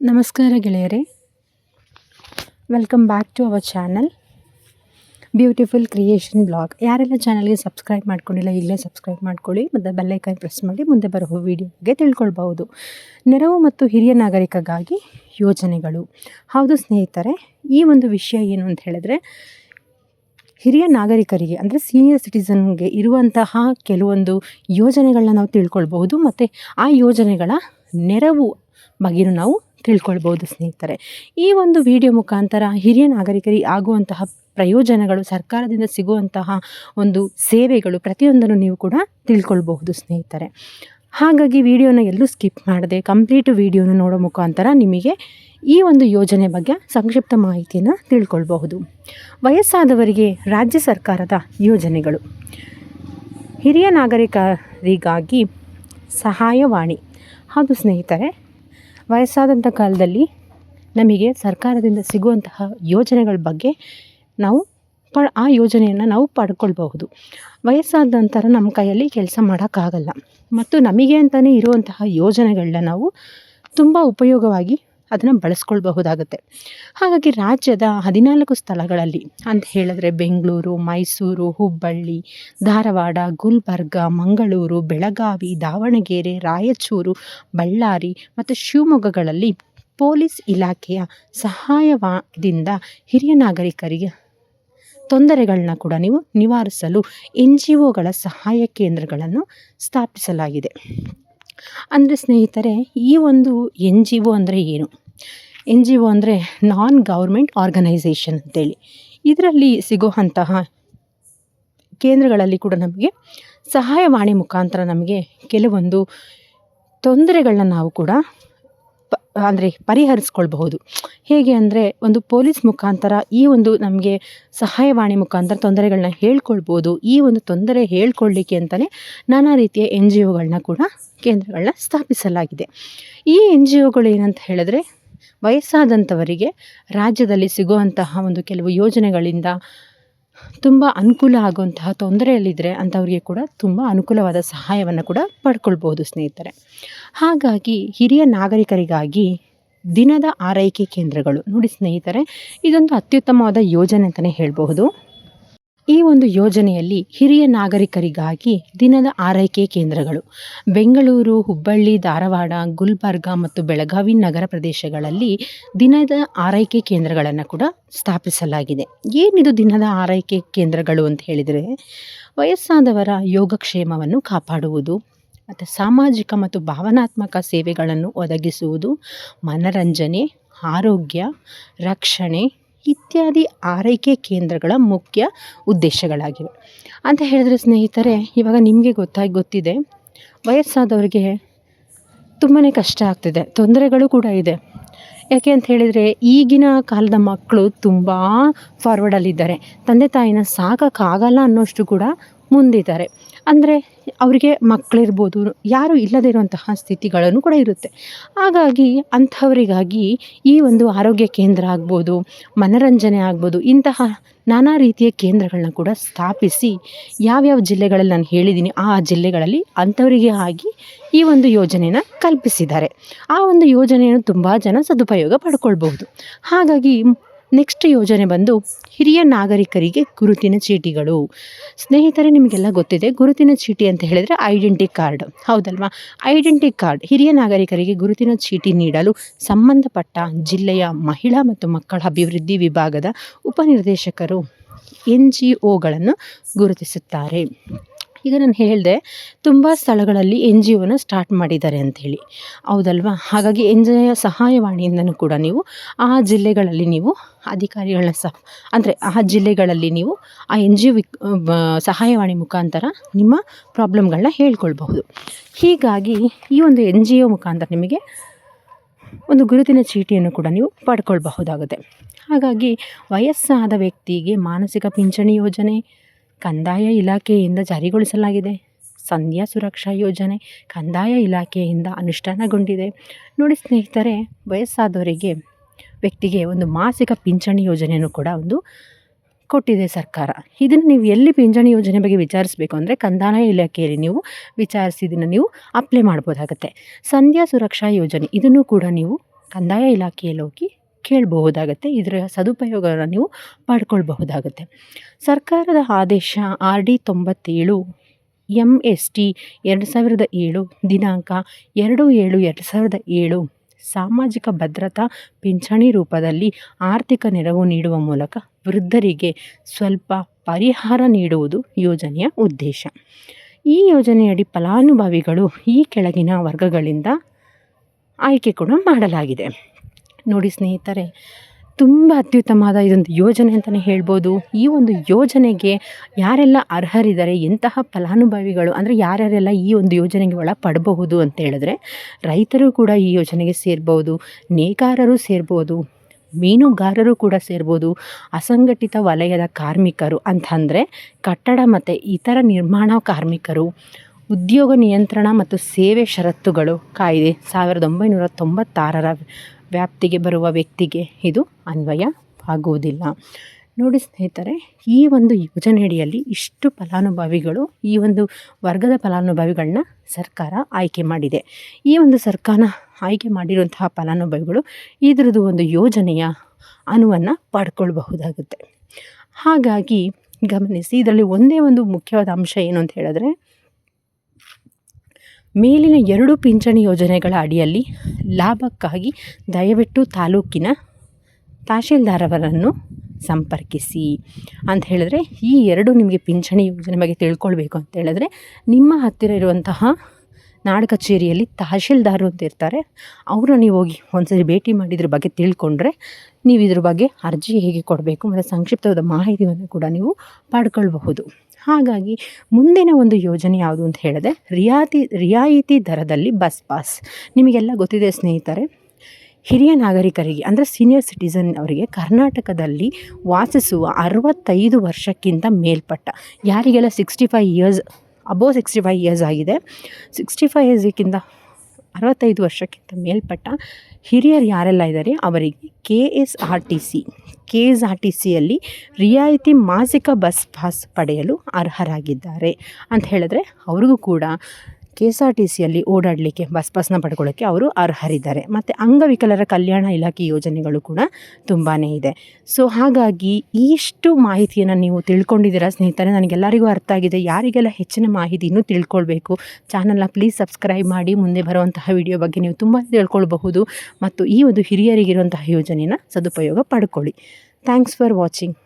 ನಮಸ್ಕಾರ ಗೆಳೆಯರೇ. Welcome back to our channel beautiful creation blog ಯಾರೆಲ್ಲ ಚಾನಲ್ಗೆ ಸಬ್ಸ್ಕ್ರೈಬ್ ಮಾಡ್ಕೊಂಡಿಲ್ಲ, ಈಗಲೇ ಸಬ್ಸ್ಕ್ರೈಬ್ ಮಾಡ್ಕೊಳ್ಳಿ, ಮತ್ತು ಬೆಲ್ಲೈಕಾಯಿ ಪ್ರೆಸ್ ಮಾಡಿ, ಮುಂದೆ ಬರುವ ವೀಡಿಯೋಗೆ ಬಗ್ಗೆ ತಿಳ್ಕೊಳ್ಬಹುದು. ನೆರವು ಮತ್ತು ಹಿರಿಯ ನಾಗರಿಕಗಾಗಿ ಯೋಜನೆಗಳು. ಹೌದು ಸ್ನೇಹಿತರೆ, ಈ ಒಂದು ವಿಷಯ ಏನು ಅಂತ ಹೇಳಿದ್ರೆ, ಹಿರಿಯ ನಾಗರಿಕರಿಗೆ, ಅಂದರೆ ಸೀನಿಯರ್ ಸಿಟಿಸನ್ಗೆ ಇರುವಂತಹ ಕೆಲವೊಂದು ಯೋಜನೆಗಳನ್ನ ನಾವು ತಿಳ್ಕೊಳ್ಬಹುದು, ಮತ್ತು ಆ ಯೋಜನೆಗಳ ನೆರವು ಬಗ್ಗೆಯೂ ನಾವು ತಿಳ್ಕೊಳ್ಬೋದು ಸ್ನೇಹಿತರೆ. ಈ ಒಂದು ವಿಡಿಯೋ ಮುಖಾಂತರ ಹಿರಿಯ ನಾಗರಿಕರಿಗೆ ಆಗುವಂತಹ ಪ್ರಯೋಜನಗಳು, ಸರ್ಕಾರದಿಂದ ಸಿಗುವಂತಹ ಒಂದು ಸೇವೆಗಳು ಪ್ರತಿಯೊಂದನ್ನು ನೀವು ಕೂಡ ತಿಳ್ಕೊಳ್ಬಹುದು ಸ್ನೇಹಿತರೆ. ಹಾಗಾಗಿ ವಿಡಿಯೋನ ಎಲ್ಲೂ ಸ್ಕಿಪ್ ಮಾಡದೆ ಕಂಪ್ಲೀಟ್ ವಿಡಿಯೋನ ನೋಡೋ ಮುಖಾಂತರ ನಿಮಗೆ ಈ ಒಂದು ಯೋಜನೆ ಬಗ್ಗೆ ಸಂಕ್ಷಿಪ್ತ ಮಾಹಿತಿಯನ್ನು ತಿಳ್ಕೊಳ್ಬಹುದು. ವಯಸ್ಸಾದವರಿಗೆ ರಾಜ್ಯ ಸರ್ಕಾರದ ಯೋಜನೆಗಳು. ಹಿರಿಯ ನಾಗರಿಕರಿಗಾಗಿ ಸಹಾಯವಾಣಿ. ಹೌದು ಸ್ನೇಹಿತರೆ ವಯಸ್ಸಾದಂಥ ಕಾಲದಲ್ಲಿ ನಮಗೆ ಸರ್ಕಾರದಿಂದ ಸಿಗುವಂತಹ ಯೋಜನೆಗಳ ಬಗ್ಗೆ ನಾವು ಪ, ಆ ಯೋಜನೆಯನ್ನು ನಾವು ಪಡ್ಕೊಳ್ಬಹುದು. ವಯಸ್ಸಾದ ನಂತರ ನಮ್ಮ ಕೈಯಲ್ಲಿ ಕೆಲಸ ಮಾಡೋಕ್ಕಾಗಲ್ಲ. ಮತ್ತು ನಮಗೆ ಅಂತಲೇ ಇರುವಂತಹ ಯೋಜನೆಗಳನ್ನ ನಾವು ತುಂಬ ಉಪಯೋಗವಾಗಿ ಅದನ್ನು ಬಳಸ್ಕೊಳ್ಬಹುದಾಗುತ್ತೆ. ಹಾಗಾಗಿ ರಾಜ್ಯದ ಹದಿನಾಲ್ಕು ಸ್ಥಳಗಳಲ್ಲಿ ಅಂತ ಹೇಳಿದ್ರೆ ಬೆಂಗಳೂರು, ಮೈಸೂರು, ಹುಬ್ಬಳ್ಳಿ, ಧಾರವಾಡ, ಗುಲ್ಬರ್ಗ, ಮಂಗಳೂರು, ಬೆಳಗಾವಿ, ದಾವಣಗೆರೆ, ರಾಯಚೂರು, ಬಳ್ಳಾರಿ ಮತ್ತು ಶಿವಮೊಗ್ಗಗಳಲ್ಲಿ ಪೊಲೀಸ್ ಇಲಾಖೆಯ ಸಹಾಯವಾದಿಂದ ಹಿರಿಯ ನಾಗರಿಕರಿಗೆ ತೊಂದರೆಗಳನ್ನ ಕೂಡ ನೀವು ನಿವಾರಿಸಲು ಎನ್ ಜಿ ಒಗಳ ಸಹಾಯ ಕೇಂದ್ರಗಳನ್ನು ಸ್ಥಾಪಿಸಲಾಗಿದೆ. ಅಂದರೆ ಸ್ನೇಹಿತರೆ, ಈ ಒಂದು ಎನ್ ಜಿ ಒ ಅಂದರೆ ಏನು? ಎನ್ ಜಿ ಒ ಅಂದರೆ ನಾನ್ ಗೌರ್ಮೆಂಟ್ ಆರ್ಗನೈಸೇಷನ್ ಅಂತೇಳಿ. ಇದರಲ್ಲಿ ಸಿಗುವಂತಹ ಕೇಂದ್ರಗಳಲ್ಲಿ ಕೂಡ ನಮಗೆ ಸಹಾಯವಾಣಿ ಮುಖಾಂತರ ನಮಗೆ ಕೆಲವೊಂದು ತೊಂದರೆಗಳನ್ನ ನಾವು ಕೂಡ ಅಂದರೆ ಪರಿಹರಿಸ್ಕೊಳ್ಬಹುದು. ಹೇಗೆ ಅಂದರೆ ಒಂದು ಪೊಲೀಸ್ ಮುಖಾಂತರ ಈ ಒಂದು ನಮಗೆ ಸಹಾಯವಾಣಿ ಮುಖಾಂತರ ತೊಂದರೆಗಳನ್ನ ಹೇಳ್ಕೊಳ್ಬೋದು. ಈ ಒಂದು ತೊಂದರೆ ಹೇಳ್ಕೊಳ್ಳಿಕ್ಕೆ ಅಂತಲೇ ನಾನಾ ರೀತಿಯ ಎನ್ ಜಿ ಒಗಳನ್ನ ಕೂಡ ಕೇಂದ್ರಗಳನ್ನ ಸ್ಥಾಪಿಸಲಾಗಿದೆ. ಈ ಎನ್ ಜಿ ಒಗಳು ಏನಂತ ಹೇಳಿದ್ರೆ ವಯಸ್ಸಾದಂಥವರಿಗೆ ರಾಜ್ಯದಲ್ಲಿ ಸಿಗುವಂತಹ ಒಂದು ಕೆಲವು ಯೋಜನೆಗಳಿಂದ ತುಂಬ ಅನುಕೂಲ ಆಗುವಂತಹ ತೊಂದರೆಯಲ್ಲಿದ್ದರೆ ಅಂಥವ್ರಿಗೆ ಕೂಡ ತುಂಬ ಅನುಕೂಲವಾದ ಸಹಾಯವನ್ನು ಕೂಡ ಪಡ್ಕೊಳ್ಬೋದು ಸ್ನೇಹಿತರೆ. ಹಾಗಾಗಿ ಹಿರಿಯ ನಾಗರಿಕರಿಗಾಗಿ ದಿನದ ಆರೈಕೆ ಕೇಂದ್ರಗಳು. ನೋಡಿ ಸ್ನೇಹಿತರೆ, ಇದೊಂದು ಅತ್ಯುತ್ತಮವಾದ ಯೋಜನೆ ಅಂತಲೇ ಹೇಳಬಹುದು. ಈ ಒಂದು ಯೋಜನೆಯಲ್ಲಿ ಹಿರಿಯ ನಾಗರಿಕರಿಗಾಗಿ ದಿನದ ಆರೈಕೆ ಕೇಂದ್ರಗಳು. ಬೆಂಗಳೂರು, ಹುಬ್ಬಳ್ಳಿ, ಧಾರವಾಡ, ಗುಲ್ಬರ್ಗ ಮತ್ತು ಬೆಳಗಾವಿ ನಗರ ಪ್ರದೇಶಗಳಲ್ಲಿ ದಿನದ ಆರೈಕೆ ಕೇಂದ್ರಗಳನ್ನು ಕೂಡ ಸ್ಥಾಪಿಸಲಾಗಿದೆ. ಏನಿದು ದಿನದ ಆರೈಕೆ ಕೇಂದ್ರಗಳು ಅಂತ ಹೇಳಿದರೆ, ವಯಸ್ಸಾದವರ ಯೋಗಕ್ಷೇಮವನ್ನು ಕಾಪಾಡುವುದು, ಮತ್ತು ಸಾಮಾಜಿಕ ಮತ್ತು ಭಾವನಾತ್ಮಕ ಸೇವೆಗಳನ್ನು ಒದಗಿಸುವುದು, ಮನರಂಜನೆ, ಆರೋಗ್ಯ, ರಕ್ಷಣೆ ಇತ್ಯಾದಿ ಆರೈಕೆ ಕೇಂದ್ರಗಳ ಮುಖ್ಯ ಉದ್ದೇಶಗಳಾಗಿವೆ. ಅಂತ ಹೇಳಿದ್ರೆ ಸ್ನೇಹಿತರೆ, ಇವಾಗ ನಿಮಗೆ ಗೊತ್ತಾಗಿ ಗೊತ್ತಿದೆ, ವಯಸ್ಸಾದವರಿಗೆ ತುಂಬಾ ಕಷ್ಟ ಆಗ್ತಿದೆ, ತೊಂದರೆಗಳು ಕೂಡ ಇದೆ. ಯಾಕೆ ಅಂತ ಹೇಳಿದರೆ, ಈಗಿನ ಕಾಲದ ಮಕ್ಕಳು ತುಂಬ ಫಾರ್ವರ್ಡಲ್ಲಿದ್ದಾರೆ ತಂದೆ ತಾಯಿನ ಸಾಕಕ್ಕಾಗಲ್ಲ ಅನ್ನೋಷ್ಟು ಕೂಡ ಮುಂದಿದ್ದಾರೆ. ಅಂದರೆ ಅವರಿಗೆ ಮಕ್ಕಳಿರ್ಬೋದು ಯಾರು ಇಲ್ಲದೇ ಇರುವಂತಹ ಸ್ಥಿತಿಗಳನ್ನು ಕೂಡ ಇರುತ್ತೆ. ಹಾಗಾಗಿ ಅಂಥವರಿಗಾಗಿ ಈ ಒಂದು ಆರೋಗ್ಯ ಕೇಂದ್ರ ಆಗ್ಬೋದು, ಮನರಂಜನೆ ಆಗ್ಬೋದು, ಇಂತಹ ನಾನಾ ರೀತಿಯ ಕೇಂದ್ರಗಳನ್ನ ಕೂಡ ಸ್ಥಾಪಿಸಿ ಯಾವ್ಯಾವ ಜಿಲ್ಲೆಗಳಲ್ಲಿ ನಾನು ಹೇಳಿದ್ದೀನಿ ಆ ಜಿಲ್ಲೆಗಳಲ್ಲಿ ಅಂಥವರಿಗೆ ಆಗಿ ಈ ಒಂದು ಯೋಜನೆನ ಕಲ್ಪಿಸಿದ್ದಾರೆ. ಆ ಒಂದು ಯೋಜನೆಯನ್ನು ತುಂಬ ಜನ ಸದುಪಯೋಗ ಪಡ್ಕೊಳ್ಬಹುದು. ಹಾಗಾಗಿ ನೆಕ್ಸ್ಟ್ ಯೋಜನೆ ಬಂದು ಹಿರಿಯ ನಾಗರಿಕರಿಗೆ ಗುರುತಿನ ಚೀಟಿಗಳು. ಸ್ನೇಹಿತರೆ, ನಿಮಗೆಲ್ಲ ಗೊತ್ತಿದೆ, ಗುರುತಿನ ಚೀಟಿ ಅಂತ ಹೇಳಿದರೆ ಐಡೆಂಟಿ ಕಾರ್ಡ್. ಹೌದಲ್ವಾ? ಐಡೆಂಟಿ ಕಾರ್ಡ್, ಹಿರಿಯ ನಾಗರಿಕರಿಗೆ ಗುರುತಿನ ಚೀಟಿ ನೀಡಲು ಸಂಬಂಧಪಟ್ಟ ಜಿಲ್ಲೆಯ ಮಹಿಳಾ ಮತ್ತು ಮಕ್ಕಳ ಅಭಿವೃದ್ಧಿ ವಿಭಾಗದ ಉಪನಿರ್ದೇಶಕರು ಎನ್ ಜಿ ಒಗಳನ್ನು ಗುರುತಿಸುತ್ತಾರೆ. ಈಗ ನಾನು ಹೇಳಿದೆ, ತುಂಬ ಸ್ಥಳಗಳಲ್ಲಿ ಎನ್ ಜಿ ಒನ ಸ್ಟಾರ್ಟ್ ಮಾಡಿದ್ದಾರೆ ಅಂಥೇಳಿ. ಹೌದಲ್ವಾ? ಹಾಗಾಗಿ ಎನ್ ಜಿ ಒ ಸಹಾಯವಾಣಿಯಿಂದನೂ ಕೂಡ ನೀವು ಆ ಜಿಲ್ಲೆಗಳಲ್ಲಿ ನೀವು ಅಧಿಕಾರಿಗಳನ್ನ ಸಹ, ಅಂದರೆ ಆ ಜಿಲ್ಲೆಗಳಲ್ಲಿ ನೀವು ಆ ಎನ್ ಜಿ ಒ ಸಹಾಯವಾಣಿ ಮುಖಾಂತರ ನಿಮ್ಮ ಪ್ರಾಬ್ಲಮ್ಗಳನ್ನ ಹೇಳ್ಕೊಳ್ಬಹುದು. ಹೀಗಾಗಿ ಈ ಒಂದು ಎನ್ ಜಿ ಒ ಮುಖಾಂತರ ನಿಮಗೆ ಒಂದು ಗುರುತಿನ ಚೀಟಿಯನ್ನು ಕೂಡ ನೀವು ಪಡ್ಕೊಳ್ಬಹುದಾಗುತ್ತೆ. ಹಾಗಾಗಿ ವಯಸ್ಸಾದ ವ್ಯಕ್ತಿಗೆ ಮಾನಸಿಕ ಪಿಂಚಣಿ ಯೋಜನೆ ಕಂದಾಯ ಇಲಾಖೆಯಿಂದ ಜಾರಿಗೊಳಿಸಲಾಗಿದೆ. ಸಂಧ್ಯಾ ಸುರಕ್ಷಾ ಯೋಜನೆ ಕಂದಾಯ ಇಲಾಖೆಯಿಂದ ಅನುಷ್ಠಾನಗೊಂಡಿದೆ. ನೋಡಿ ಸ್ನೇಹಿತರೆ, ವಯಸ್ಸಾದವರಿಗೆ ವ್ಯಕ್ತಿಗೆ ಒಂದು ಮಾಸಿಕ ಪಿಂಚಣಿ ಯೋಜನೆಯನ್ನು ಕೂಡ ಒಂದು ಕೊಟ್ಟಿದೆ ಸರ್ಕಾರ. ಇದನ್ನು ನೀವು ಎಲ್ಲಿ ಪಿಂಚಣಿ ಯೋಜನೆ ಬಗ್ಗೆ ವಿಚಾರಿಸಬೇಕು ಅಂದರೆ ಕಂದಾಯ ಇಲಾಖೆಯಲ್ಲಿ ನೀವು ವಿಚಾರಿಸಿ ಇದನ್ನು ನೀವು ಅಪ್ಲೈ ಮಾಡ್ಬೋದಾಗುತ್ತೆ. ಸಂಧ್ಯಾ ಸುರಕ್ಷಾ ಯೋಜನೆ ಇದನ್ನು ಕೂಡ ನೀವು ಕಂದಾಯ ಇಲಾಖೆಯಲ್ಲಿ ಹೋಗಿ ಕೇಳಬಹುದಾಗತ್ತೆ, ಇದರ ಸದುಪಯೋಗವನ್ನು ನೀವು ಪಡ್ಕೊಳ್ಬಹುದಾಗತ್ತೆ ಸರ್ಕಾರದ ಆದೇಶ ಆರ್ ಡಿ ತೊಂಬತ್ತೇಳು ಎಂ ಎಸ್ ಟಿ ಎರಡು ಸಾವಿರದ ಏಳು, ದಿನಾಂಕ ಎರಡು ಏಳು ಎರಡು ಸಾವಿರದ ಏಳು, ಸಾಮಾಜಿಕ ಭದ್ರತಾ ಪಿಂಚಣಿ ರೂಪದಲ್ಲಿ ಆರ್ಥಿಕ ನೆರವು ನೀಡುವ ಮೂಲಕ ವೃದ್ಧರಿಗೆ ಸ್ವಲ್ಪ ಪರಿಹಾರ ನೀಡುವುದು ಯೋಜನೆಯ ಉದ್ದೇಶ. ಈ ಯೋಜನೆಯಡಿ ಫಲಾನುಭವಿಗಳು ಈ ಕೆಳಗಿನ ವರ್ಗಗಳಿಂದ ಆಯ್ಕೆ ಕೂಡ ಮಾಡಲಾಗಿದೆ. ನೋಡಿ ಸ್ನೇಹಿತರೆ, ತುಂಬ ಅತ್ಯುತ್ತಮವಾದ ಇದೊಂದು ಯೋಜನೆ ಅಂತಲೇ ಹೇಳ್ಬೋದು. ಈ ಒಂದು ಯೋಜನೆಗೆ ಯಾರೆಲ್ಲ ಅರ್ಹರಿದ್ದಾರೆ, ಎಂತಹ ಫಲಾನುಭವಿಗಳು, ಅಂದರೆ ಯಾರ್ಯಾರೆಲ್ಲ ಈ ಒಂದು ಯೋಜನೆಗೆ ಒಳಪಡಬಹುದು ಅಂತ ಹೇಳಿದ್ರೆ, ರೈತರು ಕೂಡ ಈ ಯೋಜನೆಗೆ ಸೇರ್ಬೋದು, ನೇಕಾರರು ಸೇರ್ಬೋದು, ಮೀನುಗಾರರು ಕೂಡ ಸೇರ್ಬೋದು, ಅಸಂಘಟಿತ ವಲಯದ ಕಾರ್ಮಿಕರು ಅಂತಂದರೆ ಕಟ್ಟಡ ಮತ್ತು ಇತರ ನಿರ್ಮಾಣ ಕಾರ್ಮಿಕರು, ಉದ್ಯೋಗ ನಿಯಂತ್ರಣ ಮತ್ತು ಸೇವೆ ಷರತ್ತುಗಳು ಕಾಯ್ದೆ ಸಾವಿರದ ಒಂಬೈನೂರ ತೊಂಬತ್ತಾರರ ವ್ಯಾಪ್ತಿಗೆ ಬರುವ ವ್ಯಕ್ತಿಗೆ ಇದು ಅನ್ವಯ ಆಗುವುದಿಲ್ಲ. ನೋಡಿ ಸ್ನೇಹಿತರೆ, ಈ ಒಂದು ಯೋಜನೆಯಡಿಯಲ್ಲಿ ಇಷ್ಟು ಫಲಾನುಭವಿಗಳು, ಈ ಒಂದು ವರ್ಗದ ಫಲಾನುಭವಿಗಳನ್ನ ಸರ್ಕಾರ ಆಯ್ಕೆ ಮಾಡಿದೆ. ಈ ಒಂದು ಸರ್ಕಾರ ಆಯ್ಕೆ ಮಾಡಿರುವಂತಹ ಫಲಾನುಭವಿಗಳು ಇದರದ್ದು ಒಂದು ಯೋಜನೆಯ ಅನುವನ್ನು ಪಡ್ಕೊಳ್ಬಹುದಾಗುತ್ತೆ. ಹಾಗಾಗಿ ಗಮನಿಸಿ, ಇದರಲ್ಲಿ ಒಂದೇ ಒಂದು ಮುಖ್ಯವಾದ ಅಂಶ ಏನು ಅಂತ ಹೇಳಿದ್ರೆ ಮೇಲಿನ ಎರಡು ಪಿಂಚಣಿ ಯೋಜನೆಗಳ ಅಡಿಯಲ್ಲಿ ಲಾಭಕ್ಕಾಗಿ ದಯವಿಟ್ಟು ತಾಲೂಕಿನ ತಹಶೀಲ್ದಾರವರನ್ನು ಸಂಪರ್ಕಿಸಿ ಅಂತ ಹೇಳಿದ್ರೆ, ಈ ಎರಡು ನಿಮಗೆ ಪಿಂಚಣಿ ಯೋಜನೆ ಬಗ್ಗೆ ತಿಳ್ಕೊಳ್ಬೇಕು ಅಂತ ಹೇಳಿದ್ರೆ, ನಿಮ್ಮ ಹತ್ತಿರ ಇರುವಂತಹ ನಾಡ ಕಚೇರಿಯಲ್ಲಿ ತಹಶೀಲ್ದಾರು ಅಂತ ಇರ್ತಾರೆ, ಅವ್ರನ್ನ ನೀವು ಹೋಗಿ ಒಂದ್ಸರಿ ಭೇಟಿ ಮಾಡಿದ್ರ ಬಗ್ಗೆ ತಿಳ್ಕೊಂಡ್ರೆ ನೀವು ಇದ್ರ ಬಗ್ಗೆ ಅರ್ಜಿ ಹೇಗೆ ಕೊಡಬೇಕು, ಮತ್ತು ಸಂಕ್ಷಿಪ್ತವಾದ ಮಾಹಿತಿಯನ್ನು ಕೂಡ ನೀವು ಪಡ್ಕೊಳ್ಬಹುದು. ಹಾಗಾಗಿ ಮುಂದಿನ ಒಂದು ಯೋಜನೆ ಯಾವುದು ಅಂತ ಹೇಳಿದೆ ರಿಯಾತಿ, ರಿಯಾಯಿತಿ ದರದಲ್ಲಿ ಬಸ್ ಪಾಸ್. ನಿಮಗೆಲ್ಲ ಗೊತ್ತಿದೆ ಸ್ನೇಹಿತರೆ, ಹಿರಿಯ ನಾಗರಿಕರಿಗೆ ಅಂದರೆ ಸೀನಿಯರ್ ಸಿಟಿಸನ್ ಅವರಿಗೆ ಕರ್ನಾಟಕದಲ್ಲಿ ವಾಸಿಸುವ ಅರವತ್ತೈದು ವರ್ಷಕ್ಕಿಂತ ಮೇಲ್ಪಟ್ಟ, ಯಾರಿಗೆಲ್ಲ sixty five years above sixty five years ಆಗಿದೆ ಸಿಕ್ಸ್ಟಿ ಫೈವ್ ಇಯರ್ಸ್ಗಿಂತ ಅರವತ್ತೈದು ವರ್ಷಕ್ಕಿಂತ ಮೇಲ್ಪಟ್ಟ ಹಿರಿಯರು ಯಾರೆಲ್ಲ ಇದ್ದಾರೆ? ಅವರಿಗೆ K S R T C, K S R T ಸಿಯಲ್ಲಿ ರಿಯಾಯಿತಿ ಮಾಸಿಕ ಬಸ್ ಪಾಸ್ ಪಡೆಯಲು ಅರ್ಹರಾಗಿದ್ದಾರೆ. ಅಂತ ಹೇಳಿದ್ರೆ ಅವ್ರಿಗೂ ಕೂಡ ಕೆ ಎಸ್ ಆರ್ ಟಿ ಸಿಯಲ್ಲಿ ಓಡಾಡಲಿಕ್ಕೆ ಬಸ್ ಪಾಸ್ನ ಪಡ್ಕೊಳ್ಳೋಕ್ಕೆ ಅವರು ಅರ್ಹರಿದ್ದಾರೆ. ಮತ್ತು ಅಂಗವಿಕಲರ ಕಲ್ಯಾಣ ಇಲಾಖೆ ಯೋಜನೆಗಳು ಕೂಡ ತುಂಬಾ ಇದೆ. ಸೊ ಹಾಗಾಗಿ ಇಷ್ಟು ಮಾಹಿತಿಯನ್ನು ನೀವು ತಿಳ್ಕೊಂಡಿದ್ದೀರಾ ಸ್ನೇಹಿತರೆ? ನನಗೆಲ್ಲರಿಗೂ ಅರ್ಥ ಆಗಿದೆ. ಯಾರಿಗೆಲ್ಲ ಹೆಚ್ಚಿನ ಮಾಹಿತಿ ಇನ್ನೂ ತಿಳ್ಕೊಳ್ಬೇಕು, ಚಾನಲ್ನ ಪ್ಲೀಸ್ ಸಬ್ಸ್ಕ್ರೈಬ್ ಮಾಡಿ ಮುಂದೆ ಬರುವಂತಹ ವಿಡಿಯೋ ಬಗ್ಗೆ ನೀವು ತುಂಬ ತಿಳ್ಕೊಳ್ಬಹುದು. ಮತ್ತು ಈ ಒಂದು ಹಿರಿಯರಿಗಿರುವಂತಹ ಯೋಜನೆಯನ್ನು ಸದುಪಯೋಗ ಪಡ್ಕೊಳ್ಳಿ. Thanks for watching.